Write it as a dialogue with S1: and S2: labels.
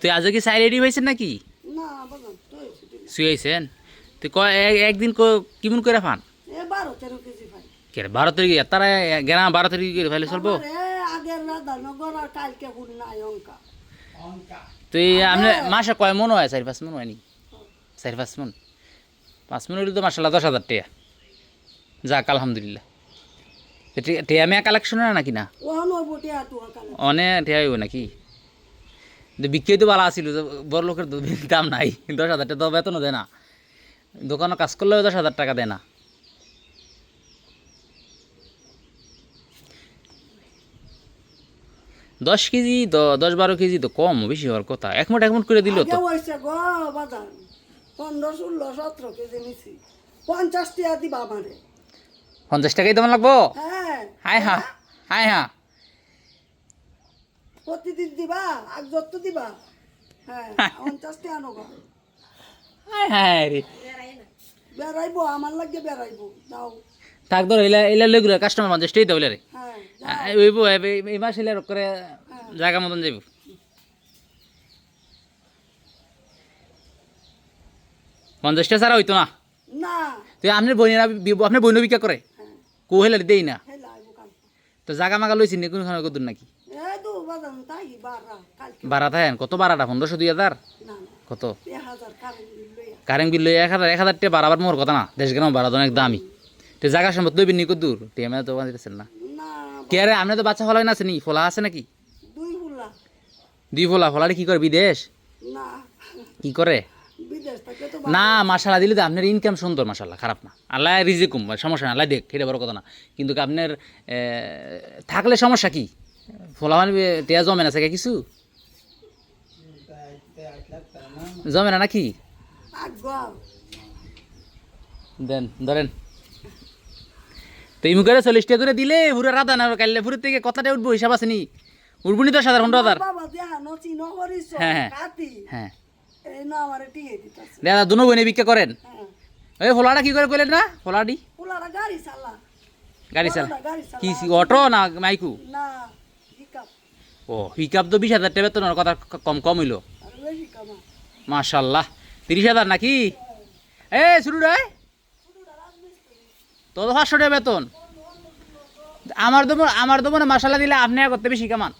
S1: তুই আজকে কি সাই রেডি হয়েছেন নাকি?
S2: না।
S1: শুয়েছেন তুই ক- একদিন ক- কেমন করে ফান?
S2: এ বারো
S1: কে তারিখ? তারা গেরা বারো তারিখ করে ফেলে চলবো? তুই আপনি মাসে কয় মন হয়? চারি পাঁচ মন হয়নি? চারি পাঁচ মন। পাঁচ মন হলে তো মাসাল্লাহ দশ হাজার টাকা। যাক আলহামদুলিল্লাহ। টিয়া মেয়া কালেকশন নাকি না?
S2: বটে আটু
S1: অনেক টিয়া হইব নাকি? কিন্তু বিক্রি তো ভালো আসিল বড় লোকের দাম নাই দশ হাজার টাকা তো বেতনও দেয় না। দোকানে কাজ করলেও দশ হাজার টাকা দেয় না। দশ কেজি দশ বারো কেজি তো কম বেশি হওয়ার কথা। এক মুঠ এক মুঠ করে দিল তো।
S2: পঞ্চাশ
S1: টাকাই তোমার লাগবো?
S2: হ্যাঁ।
S1: হায় হায় হা।
S2: প্রতিদিন দিবা? আগ যত দিবা? হ্যাঁ পঞ্চাশ টিয়া নগো
S1: হায় হায় রে।
S2: বেড়াইবো আমার লাগে বেড়াইবো। যাও
S1: থাক ধর এলা এলা লেগুলার কাস্টমার পঞ্চাশ টাকাই দেবো রে।
S2: হ্যাঁ
S1: ওইব এই মাস এলে করে জায়গা মতন যাইব। পঞ্চাশটা ছাড়া হইতো না?
S2: না।
S1: তুই আপনার বইনেরা আপনার বইন বিকা করে?
S2: হ্যাঁ।
S1: কো হেলে দেই না? তো জাগা মাগা লইছি নি কোনখানে কদুর নাকি? বাড়া থাকেন কত বাড়াটা পনেরোশো দুই হাজার? কত?
S2: কারেন্ট বিল
S1: এক হাজার এক হাজার টাকা বাড়াবার মোর কথা না। দেশ গ্রাম বাড়া অনেক দামি। তো জায়গা সম্পদ লইবেন নি কদুর টিএমএ তো দিতেছেন না। কে আরে আপনি তো বাচ্চা ফলাই না আছে নি? ফলা আছে নাকি?
S2: দুই
S1: ফলা। ফলারে কি করে বিদেশ? কি করে? না মাসালা দিলে তো আপনার ইনকাম সুন্দর মাসাল্লাহ খারাপ না। আল্লাহ রিজিকুম সমস্যা না আল্লাহ দেখ এটা বড় কথা না। কিন্তু আপনার থাকলে সমস্যা কি? ফলামান টেয়া জমে না থাকে কিছু? জমে না নাকি? দেন ধরেন। তো এই মুখে চল্লিশ টাকা করে দিলে পুরো রাধা না কাইলে পুরো থেকে কথাটা উঠবো হিসাব আছে নি? উঠবো নি দশ হাজার পনেরো হাজার হ্যাঁ, হ্যাঁ। হ্যাঁ। দাদা দুনো বইনে বিক্রি করেন।
S2: হ্যাঁ।
S1: ওই ফলাটা কি করে করলেন না? ফলাডি?
S2: গাড়ি চালা।
S1: গাড়ি চালা। কি অটো না মাইকু?
S2: না।
S1: ও পিকআপ তো বিশ হাজার টাকা বেতন কথা কম কম হইল। মাশাল্লাহ, তিরিশ হাজার নাকি? এ শুরু রায় তো পাঁচশো টাকা বেতন। আমার দমন আমার দমনে মাসাল্লাহ দিলে আপনি করতে বেশি কামান?